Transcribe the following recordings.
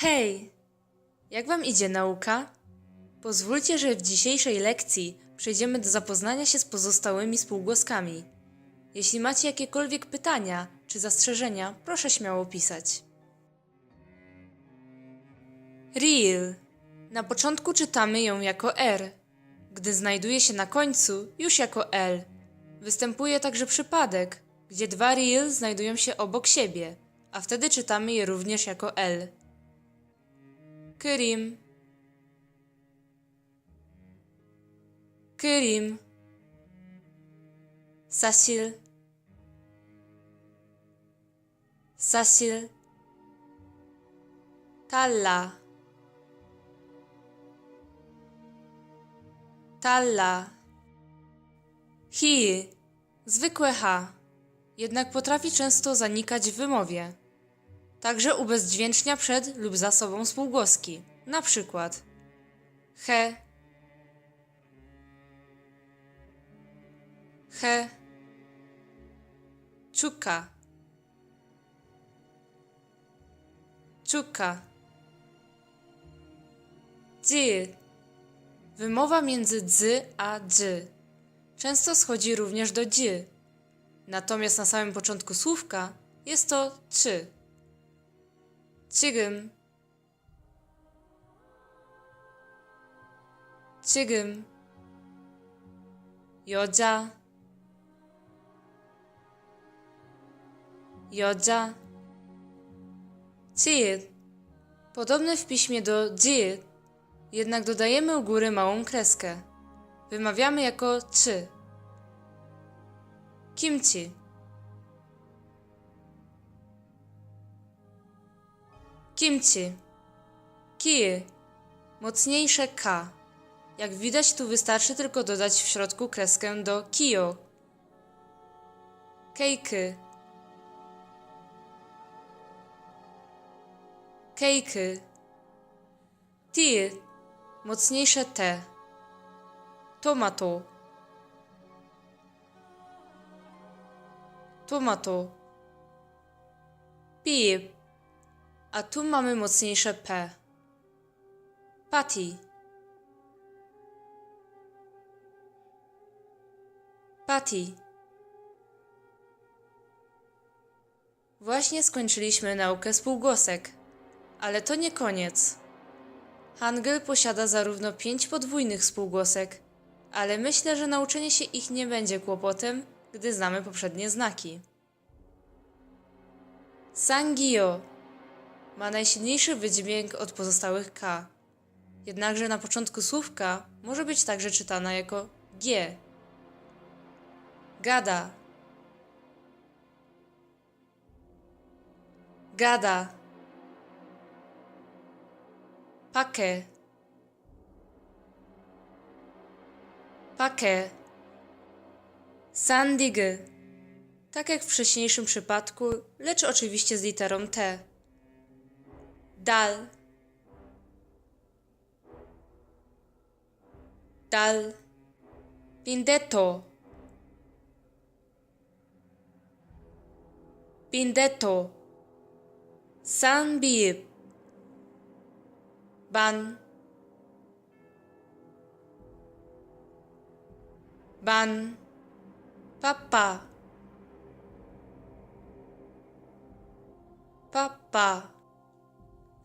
Hej! Jak wam idzie nauka? Pozwólcie, że w dzisiejszej lekcji przejdziemy do zapoznania się z pozostałymi spółgłoskami. Jeśli macie jakiekolwiek pytania czy zastrzeżenia, proszę śmiało pisać. Real. Na początku czytamy ją jako R. Gdy znajduje się na końcu, już jako L. Występuje także przypadek, gdzie dwa real znajdują się obok siebie, a wtedy czytamy je również jako L. Kerim. Kerim. Sasil. Sasil. Talla. Talla. Hi. Zwykłe H. Jednak potrafi często zanikać w wymowie. Także ubezdźwięcznia przed lub za sobą spółgłoski. Na przykład he, he, czuka, czuka, dzy. Wymowa między dzy a dzy często schodzi również do dzi. Natomiast na samym początku słówka jest to trzy. 지금 지금 여자 여자 집 Podobne w piśmie do 집, jednak dodajemy u góry małą kreskę. Wymawiamy jako czy. Kimchi Kimchi. Kij. Mocniejsze K. Jak widać, tu wystarczy tylko dodać w środku kreskę do kijo. Kejky. Kejky. Ti. Mocniejsze T. Tomato. Tomato. Pip. A tu mamy mocniejsze P. Patty. Patty. Właśnie skończyliśmy naukę spółgłosek, ale to nie koniec. Hangul posiada zarówno pięć podwójnych spółgłosek, ale myślę, że nauczenie się ich nie będzie kłopotem, gdy znamy poprzednie znaki. Sangio ma najsilniejszy wydźwięk od pozostałych K. Jednakże na początku słówka może być także czytana jako G. Gada. Gada. Pake. Pake. Sandig. Tak jak w wcześniejszym przypadku, lecz oczywiście z literą T. Dal. Dal. Pindetto. Pindetto. Sanbib. Ban. Ban. Papa. Papa.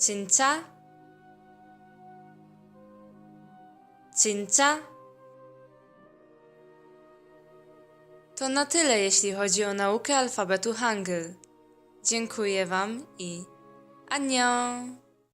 진짜? 진짜? To na tyle, jeśli chodzi o naukę alfabetu Hangul. Dziękuję Wam i 안녕!